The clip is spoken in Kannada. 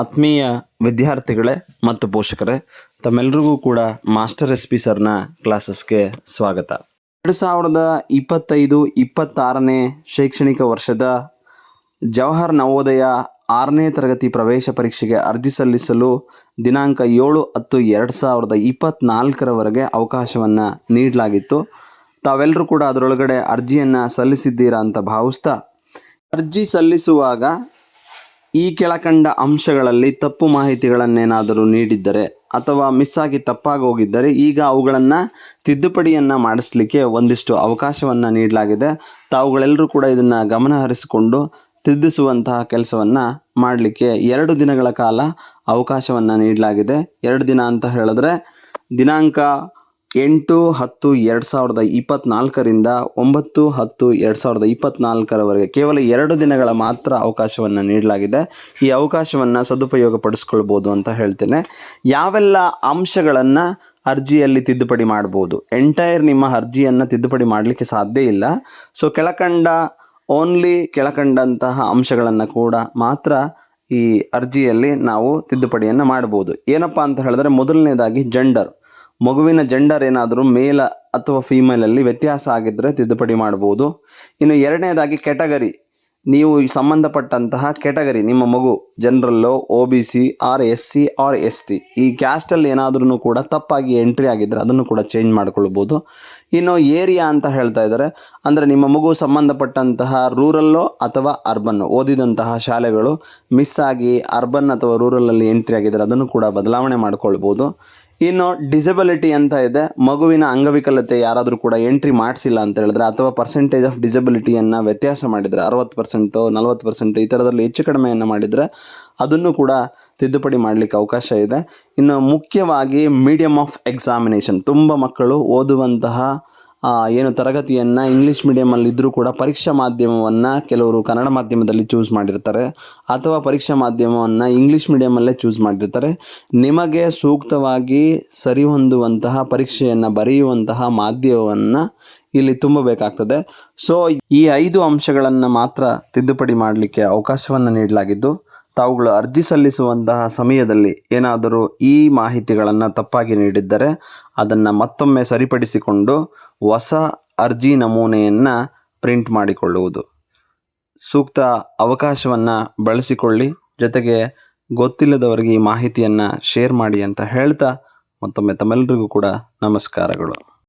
ಆತ್ಮೀಯ ವಿದ್ಯಾರ್ಥಿಗಳೇ ಮತ್ತು ಪೋಷಕರೇ ತಮ್ಮೆಲ್ಲರಿಗೂ ಕೂಡ ಮಾಸ್ಟರ್ ಎಸ್ ಪಿ ಸರ್ನ ಕ್ಲಾಸಸ್ಗೆ ಸ್ವಾಗತ. ಎರಡು ಸಾವಿರದ ಇಪ್ಪತ್ತೈದು ಇಪ್ಪತ್ತಾರನೇ ಶೈಕ್ಷಣಿಕ ವರ್ಷದ ಜವಾಹರ್ ನವೋದಯ ಆರನೇ ತರಗತಿ ಪ್ರವೇಶ ಪರೀಕ್ಷೆಗೆ ಅರ್ಜಿ ಸಲ್ಲಿಸಲು ದಿನಾಂಕ ಏಳು ಹತ್ತು ಎರಡು ಸಾವಿರದ ಇಪ್ಪತ್ತ್ನಾಲ್ಕರವರೆಗೆ ಅವಕಾಶವನ್ನು ನೀಡಲಾಗಿತ್ತು. ತಾವೆಲ್ಲರೂ ಕೂಡ ಅದರೊಳಗಡೆ ಅರ್ಜಿಯನ್ನು ಸಲ್ಲಿಸಿದ್ದೀರಾ ಅಂತ ಭಾವಿಸ್ತಾ, ಅರ್ಜಿ ಸಲ್ಲಿಸುವಾಗ ಈ ಕೆಳಕಂಡ ಅಂಶಗಳಲ್ಲಿ ತಪ್ಪು ಮಾಹಿತಿಗಳನ್ನೇನಾದರೂ ನೀಡಿದ್ದರೆ ಅಥವಾ ಮಿಸ್ ಆಗಿ ತಪ್ಪಾಗಿ ಹೋಗಿದ್ದರೆ ಈಗ ಅವುಗಳನ್ನು ತಿದ್ದುಪಡಿಯನ್ನು ಮಾಡಿಸ್ಲಿಕ್ಕೆ ಒಂದಿಷ್ಟು ಅವಕಾಶವನ್ನು ನೀಡಲಾಗಿದೆ. ತಾವುಗಳೆಲ್ಲರೂ ಕೂಡ ಇದನ್ನು ಗಮನಹರಿಸಿಕೊಂಡು ತಿದ್ದಿಸುವಂತಹ ಕೆಲಸವನ್ನು ಮಾಡಲಿಕ್ಕೆ ಎರಡು ದಿನಗಳ ಕಾಲ ಅವಕಾಶವನ್ನು ನೀಡಲಾಗಿದೆ. ಎರಡು ದಿನ ಅಂತ ಹೇಳಿದ್ರೆ ದಿನಾಂಕ ಎಂಟು, ಹತ್ತು, ಎರಡು ಸಾವಿರದ ಇಪ್ಪತ್ತ್ನಾಲ್ಕರಿಂದ ಒಂಬತ್ತು, ಹತ್ತು, ಎರಡು ಸಾವಿರದ ಇಪ್ಪತ್ತ್ನಾಲ್ಕರವರೆಗೆ ಕೇವಲ ಎರಡು ದಿನಗಳ ಮಾತ್ರ ಅವಕಾಶವನ್ನು ನೀಡಲಾಗಿದೆ. ಈ ಅವಕಾಶವನ್ನು ಸದುಪಯೋಗ ಪಡಿಸ್ಕೊಳ್ಬೋದು ಅಂತ ಹೇಳ್ತೇನೆ. ಯಾವೆಲ್ಲ ಅಂಶಗಳನ್ನು ಅರ್ಜಿಯಲ್ಲಿ ತಿದ್ದುಪಡಿ ಮಾಡ್ಬೋದು? ಎಂಟೈರ್ ನಿಮ್ಮ ಅರ್ಜಿಯನ್ನು ತಿದ್ದುಪಡಿ ಮಾಡಲಿಕ್ಕೆ ಸಾಧ್ಯ ಇಲ್ಲ. ಸೊ ಕೆಳಕಂಡ ಓನ್ಲಿ ಕೆಳಕಂಡಂತಹ ಅಂಶಗಳನ್ನು ಕೂಡ ಮಾತ್ರ ಈ ಅರ್ಜಿಯಲ್ಲಿ ನಾವು ತಿದ್ದುಪಡಿಯನ್ನು ಮಾಡ್ಬೋದು. ಏನಪ್ಪ ಅಂತ ಹೇಳಿದ್ರೆ, ಮೊದಲನೇದಾಗಿ ಜೆಂಡರ್ ಮಗುವಿನ ಜೆಂಡರ್ ಏನಾದರೂ ಮೇಲ ಅಥವಾ ಫೀಮೇಲಲ್ಲಿ ವ್ಯತ್ಯಾಸ ಆಗಿದ್ದರೆ ತಿದ್ದುಪಡಿ ಮಾಡ್ಬೋದು. ಇನ್ನು ಎರಡನೇದಾಗಿ ಕೆಟಗರಿ ನೀವು ಸಂಬಂಧಪಟ್ಟಂತಹ ಕೆಟಗರಿ ನಿಮ್ಮ ಮಗು ಜನರಲ್ಲೋ O B C or S C or S T ಈ ಕ್ಯಾಸ್ಟಲ್ಲಿ ಏನಾದ್ರೂ ಕೂಡ ತಪ್ಪಾಗಿ ಎಂಟ್ರಿ ಆಗಿದ್ದರೆ ಅದನ್ನು ಕೂಡ ಚೇಂಜ್ ಮಾಡ್ಕೊಳ್ಬೋದು. ಇನ್ನು ಏರಿಯಾ ಅಂತ ಹೇಳ್ತಾ ಇದ್ದಾರೆ ಅಂದರೆ ನಿಮ್ಮ ಮಗು ಸಂಬಂಧಪಟ್ಟಂತಹ ರೂರಲ್ಲೋ ಅಥವಾ ಅರ್ಬನ್ನು ಓದಿದಂತಹ ಶಾಲೆಗಳು ಮಿಸ್ ಆಗಿ ಅರ್ಬನ್ ಅಥವಾ ರೂರಲಲ್ಲಿ ಎಂಟ್ರಿ ಆಗಿದ್ದರೆ ಅದನ್ನು ಕೂಡ ಬದಲಾವಣೆ ಮಾಡ್ಕೊಳ್ಬೋದು. ಇನ್ನು ಡಿಸಬಿಲಿಟಿ ಅಂತ ಇದೆ, ಮಗುವಿನ ಅಂಗವಿಕಲತೆ ಯಾರಾದರೂ ಕೂಡ ಎಂಟ್ರಿ ಮಾಡಿಸಿಲ್ಲ ಅಂತ ಹೇಳಿದ್ರೆ ಅಥವಾ ಪರ್ಸೆಂಟೇಜ್ ಆಫ್ ಡಿಸಬಿಲಿಟಿಯನ್ನು ವ್ಯತ್ಯಾಸ ಮಾಡಿದರೆ ಅರವತ್ತು ಪರ್ಸೆಂಟು ನಲವತ್ತು ಪರ್ಸೆಂಟು ಈ ಥರದಲ್ಲಿ ಹೆಚ್ಚು ಕಡಿಮೆಯನ್ನು ಮಾಡಿದರೆ ಅದನ್ನು ಕೂಡ ತಿದ್ದುಪಡಿ ಮಾಡಲಿಕ್ಕೆ ಅವಕಾಶ ಇದೆ. ಇನ್ನು ಮುಖ್ಯವಾಗಿ ಮೀಡಿಯಮ್ ಆಫ್ ಎಕ್ಸಾಮಿನೇಷನ್ ತುಂಬ ಮಕ್ಕಳು ಓದುವಂತಹ ಏನು ತರಗತಿಯನ್ನು ಇಂಗ್ಲೀಷ್ ಮೀಡಿಯಮಲ್ಲಿ ಇದ್ದರೂ ಕೂಡ ಪರೀಕ್ಷಾ ಮಾಧ್ಯಮವನ್ನು ಕೆಲವರು ಕನ್ನಡ ಮಾಧ್ಯಮದಲ್ಲಿ ಚೂಸ್ ಮಾಡಿರ್ತಾರೆ ಅಥವಾ ಪರೀಕ್ಷಾ ಮಾಧ್ಯಮವನ್ನು ಇಂಗ್ಲೀಷ್ ಮೀಡಿಯಮಲ್ಲೇ ಚೂಸ್ ಮಾಡಿರ್ತಾರೆ. ನಿಮಗೆ ಸೂಕ್ತವಾಗಿ ಸರಿಹೊಂದುವಂತಹ ಪರೀಕ್ಷೆಯನ್ನು ಬರೆಯುವಂತಹ ಮಾಧ್ಯಮವನ್ನು ಇಲ್ಲಿ ತುಂಬಬೇಕಾಗ್ತದೆ. ಸೊ ಈ ಐದು ಅಂಶಗಳನ್ನು ಮಾತ್ರ ತಿದ್ದುಪಡಿ ಮಾಡಲಿಕ್ಕೆ ಅವಕಾಶವನ್ನು ನೀಡಲಾಗಿದ್ದು ತಾವುಗಳು ಅರ್ಜಿ ಸಲ್ಲಿಸುವಂತಹ ಸಮಯದಲ್ಲಿ ಏನಾದರೂ ಈ ಮಾಹಿತಿಗಳನ್ನು ತಪ್ಪಾಗಿ ನೀಡಿದ್ದರೆ ಅದನ್ನು ಮತ್ತೊಮ್ಮೆ ಸರಿಪಡಿಸಿಕೊಂಡು ಹೊಸ ಅರ್ಜಿ ನಮೂನೆಯನ್ನು ಪ್ರಿಂಟ್ ಮಾಡಿಕೊಳ್ಳುವುದು. ಸೂಕ್ತ ಅವಕಾಶವನ್ನು ಬಳಸಿಕೊಳ್ಳಿ. ಜೊತೆಗೆ ಗೊತ್ತಿಲ್ಲದವರಿಗೆ ಈ ಮಾಹಿತಿಯನ್ನು ಶೇರ್ ಮಾಡಿ ಅಂತ ಹೇಳ್ತಾ ಮತ್ತೊಮ್ಮೆ ತಮ್ಮೆಲ್ಲರಿಗೂ ಕೂಡ ನಮಸ್ಕಾರಗಳು.